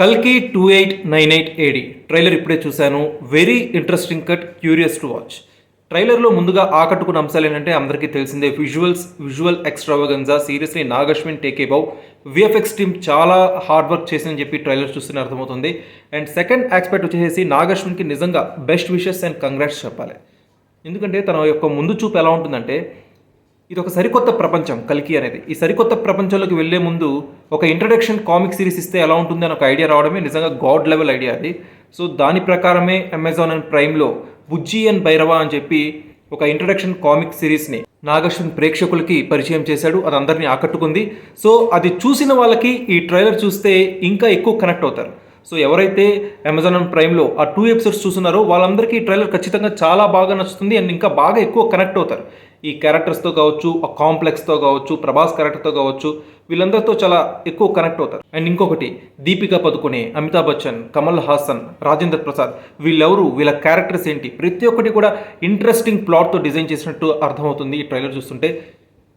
కల్కి two eight nine eight AD trailer ఇప్పుడే చూశాను. Very interesting cut curious to watch ట్రైలర్లో ముందుగా ఆకట్టుకున్న అంశాలు ఏంటంటే అందరికీ తెలిసిందే visuals visual extravaganza seriously Nag Ashwin take a bow VFX team చాలా హార్డ్ వర్క్ చేసిందని చెప్పి ట్రైలర్ చూస్తూనే అర్థమవుతుంది. అండ్ సెకండ్ ఆస్పెక్ట్ వచ్చేసి నాగశ్విన్కి నిజంగా బెస్ట్ విషెస్ అండ్ కంగ్రాట్స్ చెప్పాలి. ఎందుకంటే తన యొక్క ముందు చూపు ఎలా ఉంటుందంటే ఇది ఒక సరికొత్త ప్రపంచం కల్కి అనేది. ఈ సరికొత్త ప్రపంచంలోకి వెళ్ళే ముందు ఒక ఇంట్రడక్షన్ కామిక్ సిరీస్ ఇస్తే ఎలా ఉంటుంది అని ఒక ఐడియా రావడమే నిజంగా గాడ్ లెవెల్ ఐడియా అది. సో దాని ప్రకారమే అమెజాన్ అండ్ ప్రైమ్లో బుజ్జి అండ్ భైరవ అని చెప్పి ఒక ఇంట్రడక్షన్ కామిక్ సిరీస్ని నాగశ్విన్ ప్రేక్షకులకి పరిచయం చేశాడు. అది అందరినీ ఆకట్టుకుంది. సో అది చూసిన వాళ్ళకి ఈ ట్రైలర్ చూస్తే ఇంకా ఎక్కువ కనెక్ట్ అవుతారు. సో ఎవరైతే అమెజాన్ అండ్ ప్రైమ్లో ఆ టూ ఎపిసోడ్స్ చూస్తున్నారో వాళ్ళందరికీ ఈ ట్రైలర్ ఖచ్చితంగా చాలా బాగా నచ్చుతుంది అండ్ ఇంకా బాగా ఎక్కువ కనెక్ట్ అవుతారు. ఈ క్యారెక్టర్స్తో కావచ్చు ఆ కాంప్లెక్స్తో కావచ్చు ప్రభాస్ క్యారెక్టర్తో కావచ్చు వీళ్ళందరితో చాలా ఎక్కువ కనెక్ట్ అవుతారు. అండ్ ఇంకొకటి దీపికా పదుకునే అమితాబ్ బచ్చన్ కమల్ హాసన్ రాజేంద్ర ప్రసాద్ వీళ్ళెవరు వీళ్ళ క్యారెక్టర్స్ ఏంటి? ప్రతి ఒక్కటి కూడా ఇంట్రెస్టింగ్ ప్లాట్తో డిజైన్ చేసినట్టు అర్థమవుతుంది ఈ ట్రైలర్ చూస్తుంటే.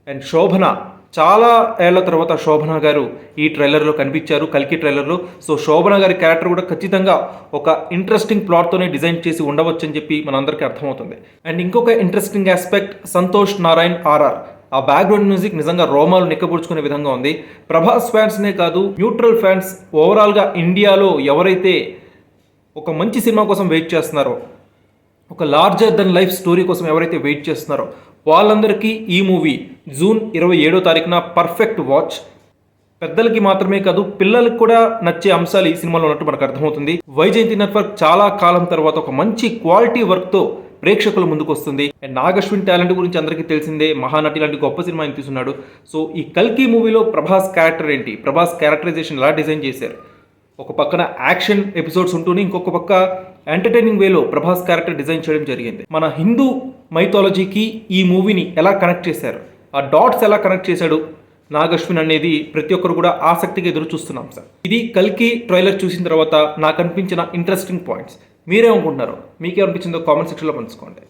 అండ్ శోభన చాలా ఏళ్ళ తర్వాత శోభన గారు ఈ ట్రైలర్లో కనిపించారు కల్కి ట్రైలర్లో. సో శోభన గారి క్యారెక్టర్ కూడా ఖచ్చితంగా ఒక ఇంట్రెస్టింగ్ ప్లాట్తోనే డిజైన్ చేసి ఉండవచ్చు అని చెప్పి మనందరికీ అర్థమవుతుంది. అండ్ ఇంకొక interesting aspect Santhosh Narayan RR. ఆ బ్యాక్గ్రౌండ్ మ్యూజిక్ నిజంగా రోమాలు నిక్కబుడుచుకునే విధంగా ఉంది. ప్రభాస్ ఫ్యాన్స్నే కాదు న్యూట్రల్ ఫ్యాన్స్ ఓవరాల్గా ఇండియాలో ఎవరైతే ఒక మంచి సినిమా కోసం వెయిట్ చేస్తున్నారో ఒక లార్జర్ దెన్ లైఫ్ స్టోరీ కోసం ఎవరైతే వెయిట్ చేస్తున్నారో వాళ్ళందరికీ ఈ మూవీ జూన్ ఇరవై ఏడో తారీఖున పర్ఫెక్ట్ వాచ్ పెద్దలకి మాత్రమే కాదు పిల్లలకి కూడా నచ్చే అంశాలు ఈ సినిమాలో ఉన్నట్టు మనకు అర్థమవుతుంది. వైజయంతి నెట్వర్క్ చాలా కాలం తర్వాత ఒక మంచి క్వాలిటీ వర్క్తో ప్రేక్షకుల ముందుకు వస్తుంది. అండ్ నాగశ్విన్ టాలెంట్ గురించి అందరికీ తెలిసిందే మహానటి లాంటి గొప్ప సినిమా ఆయన తీసున్నాడు సో ఈ కల్కి మూవీలో ప్రభాస్ క్యారెక్టర్ ఏంటి? ప్రభాస్ క్యారెక్టరైజేషన్ ఎలా డిజైన్ చేశారు? ఒక పక్కన యాక్షన్ ఎపిసోడ్స్ ఉంటూనే ఇంకొక పక్క ఎంటర్టైనింగ్ వేలో ప్రభాస్ క్యారెక్టర్ డిజైన్ చేయడం జరిగింది. మన హిందూ మైథాలజీకి ఈ మూవీని ఎలా కనెక్ట్ చేశారు? ఆ డాట్స్ ఎలా కనెక్ట్ చేశాడు? నాగశ్విన్ అనేది ప్రతి ఒక్కరు కూడా ఆసక్తిగా ఎదురు చూస్తున్నాం సార్. ఇది కల్కి ట్రైలర్ చూసిన తర్వాత నాకు అనిపించిన ఇంట్రెస్టింగ్ పాయింట్స్. మీరేమనుకుంటున్నారు? మీకేమనిపించిందో కామెంట్ సెక్షన్లో పంచుకోండి.